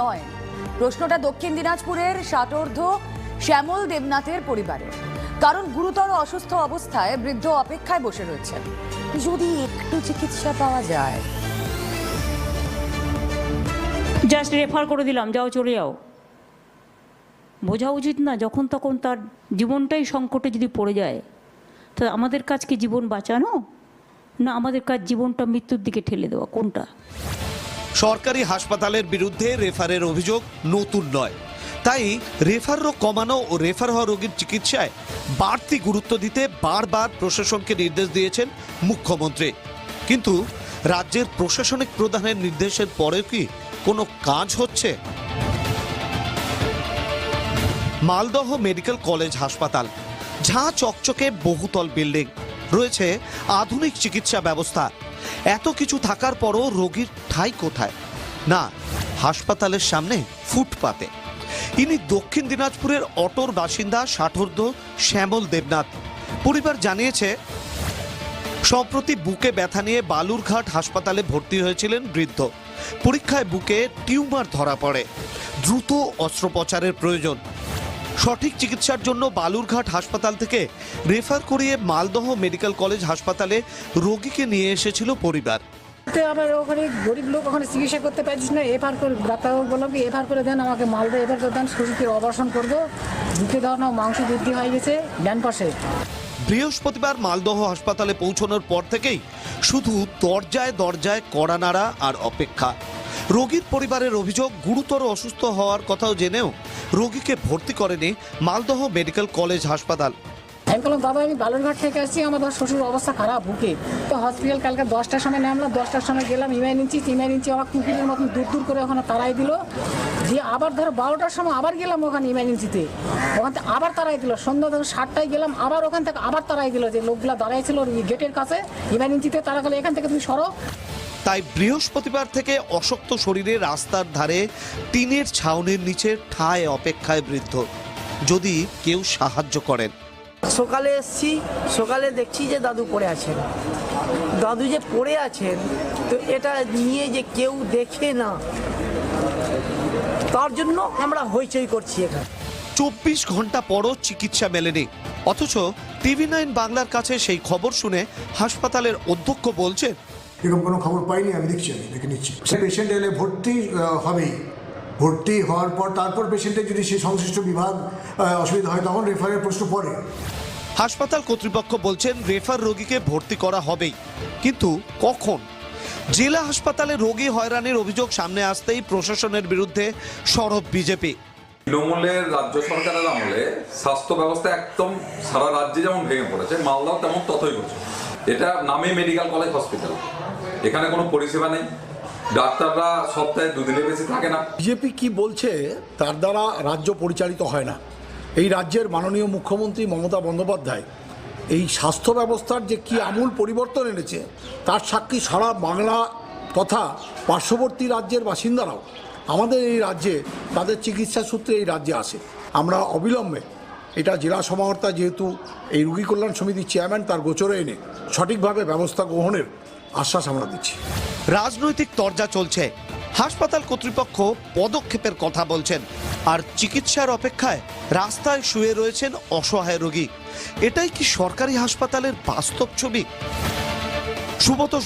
নয়। প্রশ্নটা দক্ষিণ দিনাজপুরের ষাটোর্ধ শ্যামল দেবনাথের পরিবারে। কারণ গুরুতর অসুস্থ অবস্থায় বৃদ্ধ অপেক্ষায় বসে রয়েছেন যদি একটু চিকিৎসা পাওয়া যায়। জাস্ট রেফার করে দিলাম, যাও চলে যাও। বোঝা উচিত না, যখন তখন তার জীবনটাই সংকটে যদি পড়ে যায়, তো আমাদের কাজ কি জীবন বাঁচানো? না আমাদের কাজ জীবনটা মৃত্যুর দিকে ঠেলে দেওয়া, কোনটা? সরকারি হাসপাতালের বিরুদ্ধে রেফারের অভিযোগ নতুন নয়। তাই রেফার রোগ কমানো ও রেফার হওয়া রোগীর চিকিৎসায় বাড়তি গুরুত্ব দিতে বারবার প্রশাসনকে নির্দেশ দিয়েছেন মুখ্যমন্ত্রী। কিন্তু রাজ্যের প্রশাসনিক প্রধানের নির্দেশের পরেও কি কোনো কাজ হচ্ছে? মালদহ মেডিকেল কলেজ হাসপাতাল, ঝাঁ চকচকে বহুতল বিল্ডিং, রয়েছে আধুনিক চিকিৎসা ব্যবস্থা। এত কিছু থাকার পরও রোগীর ঠাই কোথায়? না, হাসপাতালের সামনে ফুটপাতে। ইনি দক্ষিণ দিনাজপুরের অটোর বাসিন্দা ষাটোর্ধ শ্যামল দেবনাথ। পরিবার জানিয়েছে, সম্প্রতি বুকে ব্যথা নিয়ে বালুরঘাট হাসপাতালে ভর্তি হয়েছিলেন বৃদ্ধ। পরীক্ষায় বুকে টিউমার ধরা পড়ে। দ্রুত অস্ত্রোপচারের প্রয়োজন। সঠিক চিকিৎসার জন্য বালুরঘাট হাসপাতাল থেকে রেফার করিয়ে মালদহ মেডিকেল কলেজ হাসপাতালে রোগীকে নিয়ে এসেছিল পরিবার। আবার ওখানে গরিব লোক ওখানে চিকিৎসা করতে পারছিস না এফআর করে ডাক্তারবাবু বললাম কি এফআর করে দেন আমাকে মালদা এফআর করে দেন শ্বশুরকে অপারেশন করব বুকে দেওয়া মাংস বৃদ্ধি হয়ে গেছে ডান পাশে। বৃহস্পতিবার মালদহ হাসপাতালে পৌঁছানোর পর থেকেই শুধু দরজায় দরজায় কড়া নাড়া আর অপেক্ষা। রোগীর পরিবারের অভিযোগ গুরুতর অসুস্থ হওয়ার কথাও জেনেও রোগীকে ভর্তি করেনি মালদহ মেডিকেল কলেজ হাসপাতাল। আমি বললাম দাদা আমি বালুরঘাট থেকে আসছি, আমার ধর শ্বশুর অবস্থা খারাপ বুকে তো হসপিটাল কালকে দশটার সময় নামলাম, দশটার সময় গেলাম ইমার্জেন্সি ইমার্জেন্সি আমার কুকুরের মতন দূর দূর করে ওখানে তাড়াই দিল। দিয়ে আবার ধরো বারোটার সময় আবার গেলাম ওখানে ইমার্জেন্সিতে ওখান থেকে আবার তাড়াই দিল। সন্ধ্যা ধরো সাতটায় গেলাম, আবার ওখান থেকে আবার তাড়াই দিল যে লোকগুলা দাঁড়াই ছিল গেটের কাছে। ইমার্জেন্সিতে তারা গেলো এখান থেকে তুমি সরো। তাই বৃহস্পতিবার থেকে অশক্ত শরীরে রাস্তার ধারে টিনের ছাউনির নিচে ঠায় অপেক্ষায় বৃদ্ধ। যদি কেউ সাহায্য করেন। সকালে এসছি সকালে দেখছি যে দাদু পড়ে আছেন। দাদু যে পড়ে আছেন তো এটা নিয়ে যে কেউ দেখে না তার জন্য আমরা হইচই করছি এখানে। চব্বিশ ঘণ্টা পরও চিকিৎসা মেলেনি। অথচ টিভি নাইন বাংলার কাছে সেই খবর শুনে হাসপাতালের অধ্যক্ষ বলছেন এরকম কোনো খবর পাইনি আমি দেখছি আমি দেখে নিচ্ছি। সে পেশেন্ট এলে ভর্তি হবেই। ভর্তি হওয়ার পর তারপর পেশেন্টের যদি সে সংশ্লিষ্ট বিভাগ অসুবিধা হয় তখন রেফারের প্রশ্ন পড়ে। হাসপাতাল কর্তৃপক্ষ বলছেন রেফার রোগীকে ভর্তি করা হবেই। কিন্তু কখন? জেলা হাসপাতালে রোগী হয়রানির অভিযোগ সামনে আসতেই প্রশাসনের বিরুদ্ধে সরব বিজেপি। তৃণমূলের রাজ্য সরকারের আমলে স্বাস্থ্য ব্যবস্থা একদম সারা রাজ্যে যেমন ভেঙে পড়েছে মালদাও তেমন ততই করছে। এটা নামে মেডিকেল কলেজ হসপিটাল এখানে কোনো পরিষেবা নেই। ডাক্তাররা সপ্তাহে দুদিনের বেশি থাকে না। বিজেপি কি বলছে, তার দ্বারা রাজ্য পরিচালিত হয় না। এই রাজ্যের মাননীয় মুখ্যমন্ত্রী মমতা বন্দ্যোপাধ্যায়, এই স্বাস্থ্য ব্যবস্থার যে কি আমূল পরিবর্তন এনেছে, তার সাক্ষী সারা বাংলা তথা পার্শ্ববর্তী রাজ্যের বাসিন্দারাও। আমাদের এই রাজ্যে, তাদের চিকিৎসা সূত্রে এই রাজ্যে আসে। আমরা অবিলম্বে এটা জেলা সমাহর্তা যেহেতু এই রুগী কল্যাণ সমিতির চেয়ারম্যান, তার গোচরে এনে সঠিকভাবে ব্যবস্থা গ্রহণের আশ্বাস আমরা দিচ্ছি। রাজনৈতিক তরজা চলছে। হাসপাতাল কর্তৃপক্ষ পদক্ষেপের কথা বলছেন। আর চিকিৎসার অপেক্ষায় রাস্তায় শুয়ে রয়েছেন অসহায় রোগী। এটাই কি সরকারি হাসপাতালের বাস্তব ছবি? সুবতোষ